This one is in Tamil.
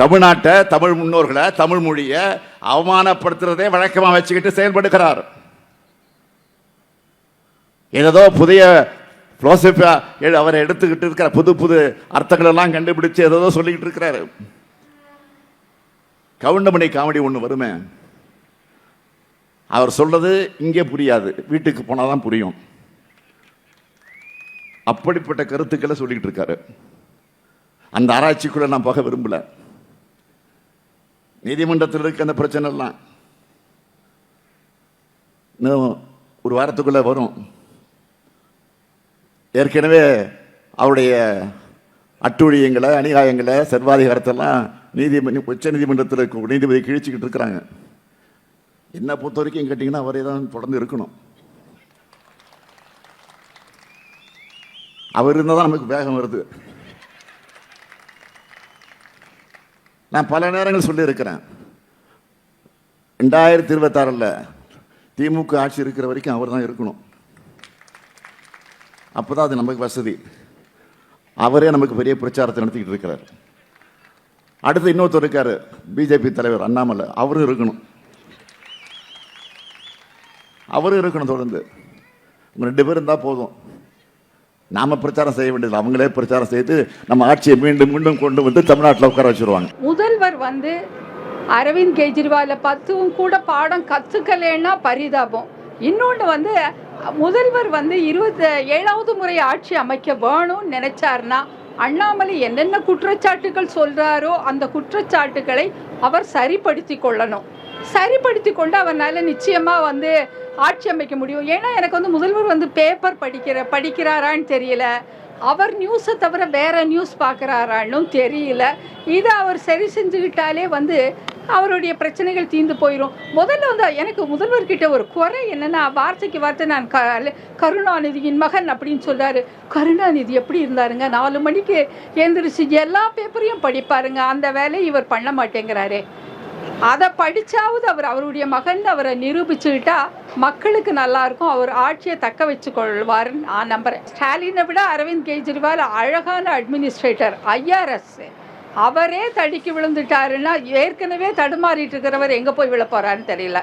தமிழ்நாட்டை தமிழ் முன்னோர்களை தமிழ் மொழியை அவமானப்படுத்துறதே வழக்கமாக வச்சுக்கிட்டு செயல்படுகிறார். ஏதோ புதிய பிலோசபியா அவர் எடுத்துக்கிட்டு இருக்கிற புது புது அர்த்தங்கள் எல்லாம் கண்டுபிடிச்சு ஏதோ சொல்லிக்கிட்டு இருக்கிறாரு. கவுண்டமணி காமெடி ஒன்று வருமே? அவர் சொல்றது இங்கே புரியாது. வீட்டுக்கு போனால் தான் புரியும். அப்படிப்பட்ட கருத்துக்களை சொல்லிக்கிட்டு இருக்காரு. அந்த ஆராய்ச்சிக்குள்ள நான் போக விரும்பலை. நீதிமன்றத்தில் இருக்க அந்த பிரச்சனை எல்லாம் இன்னும் ஒரு வாரத்துக்குள்ளே வரும். ஏற்கனவே அவருடைய அட்டுழியங்களை அநியாயங்களை சர்வாதிகாரத்தெல்லாம் நீதி உச்ச நீதிமன்றத்தில் இருக்க நீதிபதி கிழிச்சிக்கிட்டு இருக்கிறாங்க. என்ன பொறுத்த வரைக்கும் கேட்டிங்கன்னா அவரே தான் தொடர்ந்து இருக்கணும். அவர் இருந்தால் தான் நமக்கு வேகம் வருது. நான் பல நேரங்கள் சொல்லியிருக்கிறேன். ரெண்டாயிரத்தி இருபத்தாறில் திமுக ஆட்சி இருக்கிற வரைக்கும் அவர் தான் இருக்கணும். அப்போ தான் அது நமக்கு வசதி. அவரே நமக்கு பெரிய பிரச்சாரத்தை நடத்திக்கிட்டு இருக்கிறார். அடுத்து இன்னொருத்தர் இருக்கார் பிஜேபி தலைவர் அண்ணாமலை. அவரும் இருக்கணும். அவரும் இருக்கணும் தொடர்ந்து. ரெண்டு பேரும் இருந்தால் போதும். நாம பிரச்சாரம் செய்ய வேண்டியது. அவங்களே பிரச்சாரம் செய்து நம்ம ஆட்சியை மீண்டும் மீண்டும் கொண்டு வந்து தமிழ்நாட்டில் உட்கார வச்சிருவாங்க. முதல்வர் வந்து அரவிந்த் கெஜ்ரிவாலை பத்துவும் கூட பாடம் கற்றுக்கலைன்னா பரிதாபம். இன்னொன்று வந்து முதல்வர் வந்து இருபத்தி ஏழாவது முறை ஆட்சி அமைக்க வேணும்னு நினைச்சாருன்னா அண்ணாமலை என்னென்ன குற்றச்சாட்டுகள் சொல்றாரோ அந்த குற்றச்சாட்டுகளை அவர் சரிப்படுத்தி கொள்ளணும். சரிப்படுத்தி கொண்டு அவரால் நிச்சயமா வந்து ஆட்சி அமைக்க முடியும். ஏன்னா எனக்கு வந்து முதல்வர் வந்து பேப்பர் படிக்கிற படிக்கிறாரான்னு தெரியல. அவர் நியூஸை தவிர வேற நியூஸ் பார்க்குறாரான்னு தெரியல. இதை அவர் சரி செஞ்சுக்கிட்டாலே வந்து அவருடைய பிரச்சனைகள் தீர்ந்து போயிடும் முதல்ல வந்து எனக்கு முதல்வர்கிட்ட ஒரு குறை என்னென்னா வார்த்தைக்கு வார்த்தை நான் க கருணாநிதியின் மகன் அப்படின்னு சொல்கிறாரு கருணாநிதி எப்படி இருந்தாருங்க? நாலு மணிக்கு எழுந்திரிச்சு எல்லா பேப்பரையும் படிப்பாருங்க. அந்த வேலையை இவர் பண்ண மாட்டேங்கிறாரு. அதை படித்தாவது அவர் அவருடைய மகன் அவரை நிரூபிச்சுக்கிட்டா மக்களுக்கு நல்லா இருக்கும் அவர் ஆட்சியை தக்க வச்சு கொள்வாருன்னு நான் நம்புறேன். ஸ்டாலினை விட அரவிந்த் கெஜ்ரிவால் அழகான அட்மினிஸ்ட்ரேட்டர் ஐஆர்எஸ் அவரே தடுக்கி விழுந்துட்டாருன்னா ஏற்கனவே தடுமாறிட்டு இருக்கிறவர் எங்கே போய் விழ போகிறான்னு தெரியல.